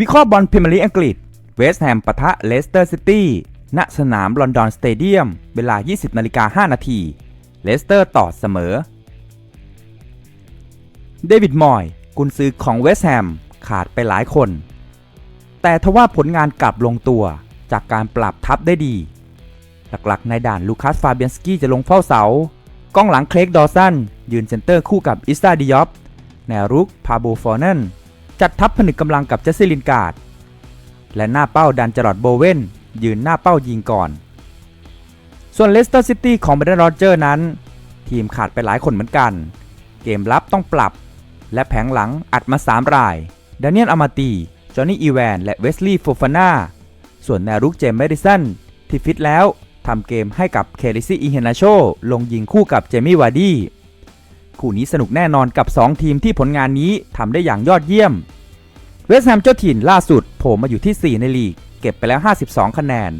วิเคราะห์บอลพรีเมียร์ลีกอังกฤษ เวสต์แฮมปะทะเลสเตอร์ซิตี้ณสนามลอนดอนสเตเดียม เวลา 20 นาฬิกา 5 นาที เลสเตอร์ต่อเสมอ เดวิดมอย กุนซือของเวสต์แฮมขาดไปหลายคน แต่ทว่าผลงานกลับลงตัวจากการปรับทับได้ดี หลักๆ ในด่านลูคัสฟาเบียนสกี้จะลงเฝ้าเสากองหลังเคลกดอสันยืนเซนเตอร์คู่กับอิสตาดิยอปแนวรุกพาโบฟอร์นน จัดทัพผนึกกำลังกับเจสซิลินการ์ด และหน้าเป้าดันจรอดโบเวนยืนหน้าเป้ายิงก่อน ส่วนเลสเตอร์ซิตี้ของเบรนด์โรเจอร์นั้น ทีมขาดไปหลายคนเหมือนกัน เกมรับต้องปรับ และแผงหลังอัดมา 3 รายดานิเอลอามาตี จอห์นนี่อีแวน และเวสลีย์โฟฟาน่า ส่วนแนรุกเจมส์เมดิสันที่ฟิตแล้วทำเกมให้กับเคลิซี่อีเฮนาโชลงยิงคู่กับเจมี่วาร์ดี้ คู่นี้สนุกแน่นอนกับ 2 ทีมที่ผลงานนี้ทำได้อย่างยอดเยี่ยม เวสต์แฮมเจ้าถิ่นล่าสุดโผล่มาอยู่ที่ 4 ในลีก เก็บไปแล้ว 52 คะแนน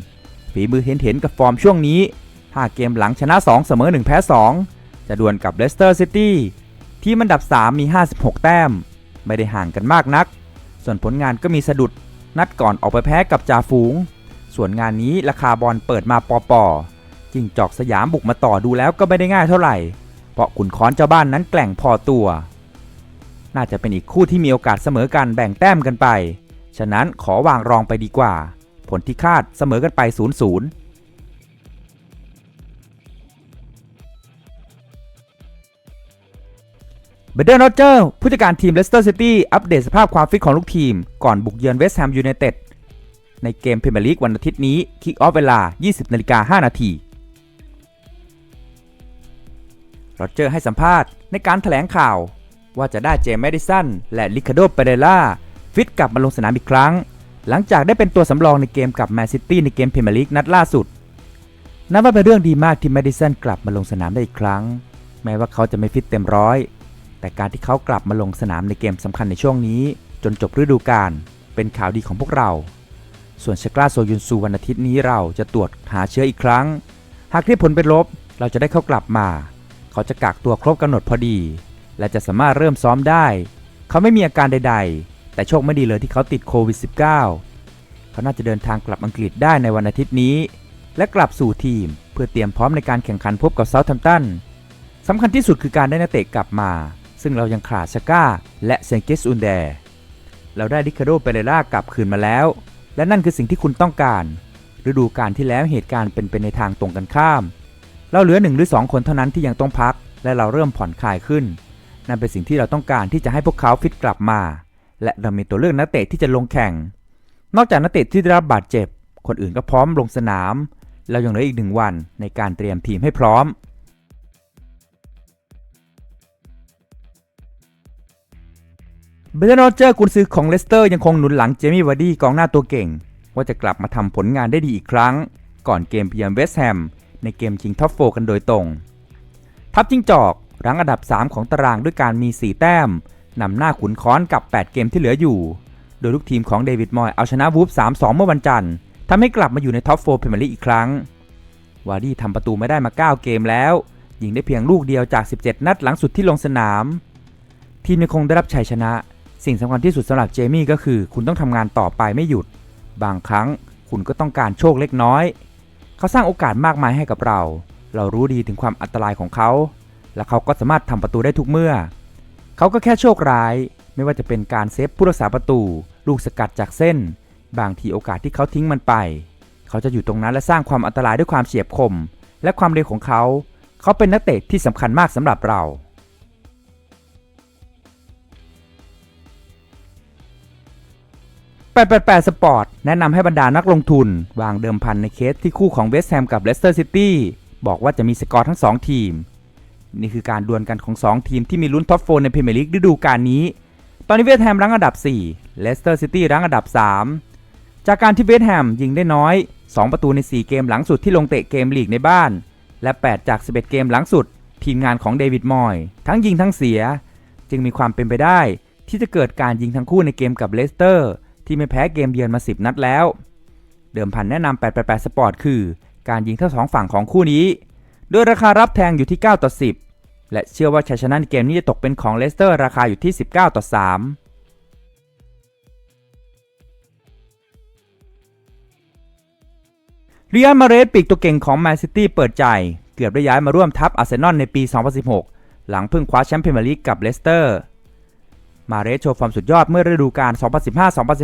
ฝีมือเห็นๆกับฟอร์มช่วงนี้ 5 เกมหลังชนะ 2 เสมอ 1 แพ้ 2 จะดวลกับเลสเตอร์ซิตี้ที่มันดับ 3 มี 56 แต้ม ไม่ได้ห่างกันมากนัก ส่วนผลงานก็มีสะดุดนัดก่อนออกไปแพ้กับจ่าฝูง ส่วนงานนี้ราคาบอลเปิดมาปอปอจิงจอกสยามบุกมาต่อดูแล้วก็ไม่ได้ง่ายเท่าไหร่ เพราะขุนค้อนเจ้าบ้านนั้นแกล่งพอตัว น่าจะเป็นอีกคู่ที่มีโอกาสเสมอกันแบ่งแต้มกันไป ฉะนั้นขอวางรองไปดีกว่า ผลที่คาดเสมอกันไป 0-0เบเดนโรเจอร์ผู้จัดการทีมเลสเตอร์ซิตี้อัปเดตสภาพความฟิตของลูกทีม ก่อนบุกเยือนเวสต์แฮมยูไนเต็ดในเกมพรีเมียร์ลีกวันอาทิตย์นี้ คิกออฟเวลา 20นาฬิกา5นาที โรเจอร์ให้สัมภาษณ์ในการแถลงข่าว ว่าจะได้เจมส์แมดิสันและลิคาโดเปเรล่าฟิตกลับมาลงสนามอีกครั้ง หลังจากได้เป็นตัวสำรองในเกมกับแมนซิตี้ในเกมพรีเมียร์ลีกนัดล่าสุดนับว่าเป็นเรื่องดีมากที่แมดิสันกลับมาลงสนามได้อีกครั้ง แม้ว่าเขาจะไม่ฟิตเต็มร้อย แต่การที่เขากลับมาลงสนามในเกมสำคัญในช่วงนี้ จนจบฤดูกาลเป็นข่าวดีของพวกเรา ส่วนชกราโซยุนซูวันอาทิตย์นี้เราจะตรวจหาเชื้ออีกครั้ง หากได้ผลเป็นลบเราจะได้เขากลับมา เขาจะกักตัวครบกำหนดพอดี และจะสามารถเริ่มซ้อมได้ เขาไม่มีอาการใด ๆ แต่โชคไม่ดีเลยที่เขาติดโควิด -19 เขาน่าจะเดินทางกลับอังกฤษได้ในวันอาทิตย์นี้ และกลับสู่ทีมเพื่อเตรียมพร้อมในการแข่งขันพบกับเซาท์แฮมป์ตันสำคัญที่สุดคือการได้นักเตะกลับมา ซึ่งเรายังขาดชาก้า และเซนเกสอุนแดเราได้ริคาโดเปเรล่ากลับคืนมาแล้ว และนั่นคือสิ่งที่คุณต้องการฤดูกาลที่แล้วเหตุการณ์เป็นไปในทางตรงกันข้าม เราเหลือหนึ่งหรือสองคนเท่านั้นที่ยังต้องพัก และเราเริ่มผ่อนคลายขึ้น นั่นเป็นสิ่งที่เราต้องการที่จะให้พวกเขาฟิตกลับมา และเรามีตัวเลือกนักเตะที่จะลงแข่ง นอกจากนักเตะที่ได้รับบาดเจ็บ คนอื่นก็พร้อมลงสนาม เรายังเหลืออีกหนึ่งวันในการเตรียมทีมให้พร้อมเบรนโรเจอร์กุนซือของเลสเตอร์ยังคงหนุนหลังเจมี่วาร์ดี้กองหน้าตัวเก่ง ว่าจะกลับมาทำผลงานได้ดีอีกครั้ง ก่อนเกมเพียมเวสต์แฮม ในเกมชิงท็อปโฟกันโดยตรง ทัพจิงจอกรั้งอันดับ 3 ของตารางด้วยการมี 4 แต้มนำหน้าขุนค้อนกับ 8 เกมที่เหลืออยู่ โดยลูกทีมของเดวิดมอยเอาชนะวูฟ 3-2 เมื่อวันจันทร์ทำให้กลับมาอยู่ในท็อปโฟพรีเมียร์ลีกอีกครั้ง วาร์ดี้ทำประตูไม่ได้มา 9 เกมแล้ว ยิงได้เพียงลูกเดียวจาก 17 นัดหลังสุดที่ลงสนาม ทีมยังคงได้รับชัยชนะ สิ่งสำคัญที่สุดสำหรับเจมี่ก็คือ คุณต้องทำงานต่อไปไม่หยุด บางครั้งคุณก็ต้องการโชคเล็กน้อย เขาสร้างโอกาสมากมายให้กับเรา เรารู้ดีถึงความอันตรายของเขา และเขาก็สามารถทำประตูได้ทุกเมื่อ เขาก็แค่โชคร้าย ไม่ว่าจะเป็นการเซฟผู้รักษาประตู ลูกสกัดจากเส้น บางทีโอกาสที่เขาทิ้งมันไป เขาจะอยู่ตรงนั้นและสร้างความอันตรายด้วยความเฉียบคม และความเร็วของเขา เขาเป็นนักเตะที่สำคัญมากสำหรับเรา 888สปอร์ตแนะนำให้บรรดานักลงทุน วางเดิมพันในเคสที่คู่ของเวสต์แฮมกับเลสเตอร์ซิตี้บอกว่าจะมีสกอร์ทั้ง 2 ทีม นี่คือการดวลกันของ 2 ทีมที่มีลุ้นท็อปโฟในพรีเมียร์ลีกฤดูกาลนี้ ตอนนี้เวสต์แฮมรั้งอันดับ 4 เลสเตอร์ซิตี้รั้งอันดับ 3 จากการที่เวสต์แฮมยิงได้น้อย 2 ประตูใน 4 เกมหลังสุดที่ลงเตะเกมลีกในบ้าน และ 8 จาก 11 เกมหลังสุด ทีมงานของเดวิดมอยทั้งยิงทั้งเสีย จึงมีความเป็นไปได้ ที่จะเกิดการยิงทั้งคู่ในเกมกับเลสเตอร์ ที่ไม่แพ้เกมเยือนมา 10 นัดแล้ว เดิมพันแนะนำ 888 สปอร์ตคือ การยิงเข้าสองฝั่งของคู่นี้ด้วยราคารับแทงอยู่ที่ 9 ต่อ 10 และเชื่อว่าชัยชนะในเกมนี้จะตกเป็นของเลสเตอร์ราคาอยู่ที่ 19 ต่อ 3เรียลมาเรสปีกตัวเก่งของแมนซิตี้เปิดใจ เกือบได้ย้ายมาร่วมทัพอาร์เซนอลในปี 2016 หลังเพิ่งคว้าแชมเปี้ยนส์ลีกกับเลสเตอร์ มาเรสโชว์ความสุดยอดเมื่อฤดูกาล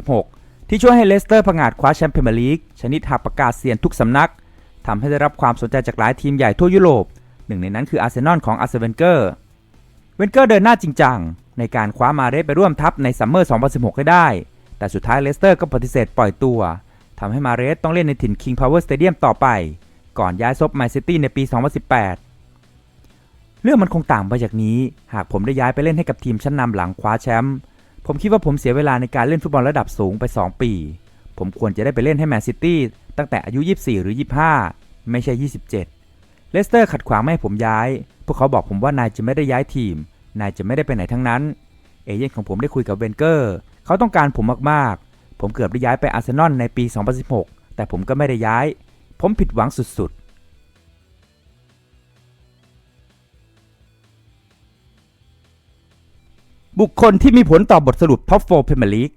2015-2016 ที่ช่วยให้เลสเตอร์ผงาดคว้าแชมป์พรีเมียร์ลีกชนิดหักประกาศเสียนทุกสำนักทำให้ได้รับความสนใจจากหลายทีมใหญ่ทั่วยุโรป หนึ่งในนั้นคืออาร์เซนอลของอาร์เซเวนเกอร์ เวนเกอร์เดินหน้าจริงจัง ในการคว้ามาเรสไปร่วมทัพในซัมเมอร์ 2016 ให้ได้ แต่สุดท้ายเลสเตอร์ก็ปฏิเสธปล่อยตัวทำให้มาเรสต้องเล่นในถิ่น King Power Stadium ต่อไป ก่อนย้ายซบแมนซิตี้ในปี 2018 เรื่องมันคงต่างไปจากนี้ หากผมได้ย้ายไปเล่นให้กับทีมชั้นนำหลังคว้าแชมป์ผมคิดว่าผมเสียเวลาในการเล่นฟุตบอลระดับสูงไป 2 ปี ผมควรจะได้ไปเล่นให้แมนซิตี้ตั้งแต่อายุ 24 หรือ 25 ไม่ใช่ 27 เลสเตอร์ขัดขวางไม่ให้ผมย้าย พวกเขาบอกผมว่านายจะไม่ได้ย้ายทีม นายจะไม่ได้ไปไหนทั้งนั้น เอเย่นของผมได้คุยกับเวนเกอร์ เขาต้องการผมมากๆ ผมเกือบได้ย้ายไปอาร์เซนอลในปี 2016 แต่ผมก็ไม่ได้ย้าย ผมผิดหวังสุดๆ บุคคลที่มีผลต่อบทสรุปท็อป4พรีเมียร์ลีก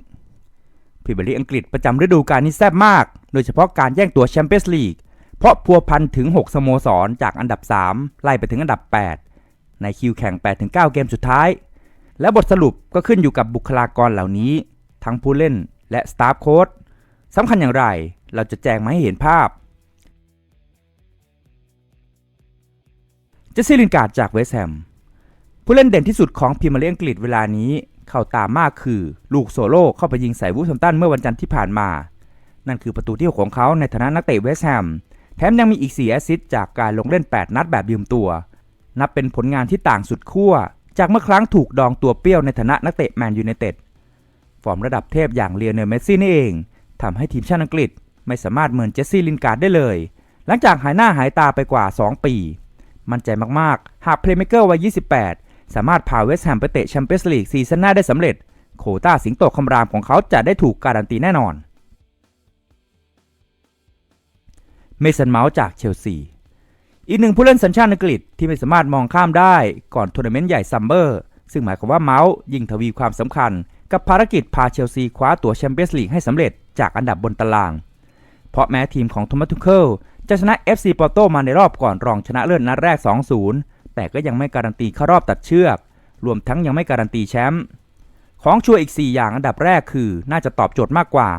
พรีเมียร์ลีกอังกฤษประจำฤดูกาลนี้แซ่บมาก โดยเฉพาะการแย่งตัวแชมเปี้ยนส์ลีก เพราะพัวพันถึง 6 สโมสร จากอันดับ 3 ไล่ไปถึงอันดับ 8 ในคิวแข่ง 8-9 เกมสุดท้าย และบทสรุปก็ขึ้นอยู่กับบุคลากรเหล่านี้ ทั้งผู้เล่นและสตาฟโค้ชสำคัญอย่างไรเราจะแจงมาให้เห็นภาพ เจสซี่ลินการ์ดจากเวสต์แฮม ผู้เล่นเด่นที่สุดของพรีเมียร์ลีกอังกฤษเวลานี้เข้าตามมากคือ ลูกโซโล่เข้าไปยิงใส่วูฟแฮมตันเมื่อวันจันทร์ที่ผ่านมา นั่นคือประตูที่6ของเขาในฐานะนักเตะเวสต์แฮมแถมยังมีอีก 4 แอสซิสต์จากการลงเล่น 8 นัดแบบยืมตัว นับเป็นผลงานที่ต่างสุดขั้ว จากเมื่อครั้งถูกดองตัวเปรี้ยวในฐานะนักเตะแมนยูไนเต็ด ฟอร์มระดับเทพอย่างเลียเนลเมสซี่นี่เองทำให้ทีมชาติอังกฤษไม่สามารถเหมือนเจสซี่ลินการ์ดได้เลย หลังจากหายหน้าหายตาไปกว่า 2 ปี มั่นใจมากๆ หากเพลย์เม k เกอร์วัย 28 สามารถพาเวสต์แฮมไปเตะแชมเปี้ยนส์ลีกซีซั่นหน้าได้สำเร็จ โคต้าสิงโตคำรามของเขาจะได้ถูกการันตีแน่นอน เมสันเมาส์จากเชลซี อีกหนึ่งผู้เล่นสัญชาติอังกฤษที่ไม่สามารถมองข้ามได้ก่อนทัวร์นาเมนต์ใหญ่ซัมเบอร์ ซึ่งหมายความว่าเมาส์ยิ่งทวีความสำคัญ กับภารกิจพาเชลซีคว้าตั๋วแชมเปี้ยนส์ลีกให้สำเร็จจากอันดับบนตาราง เพราะแม้ทีมของโทมัสทุเคิลจะชนะ FC ปอร์โตมาในรอบก่อนรองชนะเลิศนัดแรก 2-0 แต่ก็ยังไม่การันตีเข้ารอบตัดเชือก รวมทั้งยังไม่การันตีแชมป์ของชัวร์อีก 4 อย่างอันดับแรกคือ น่าจะตอบโจทย์มากกว่า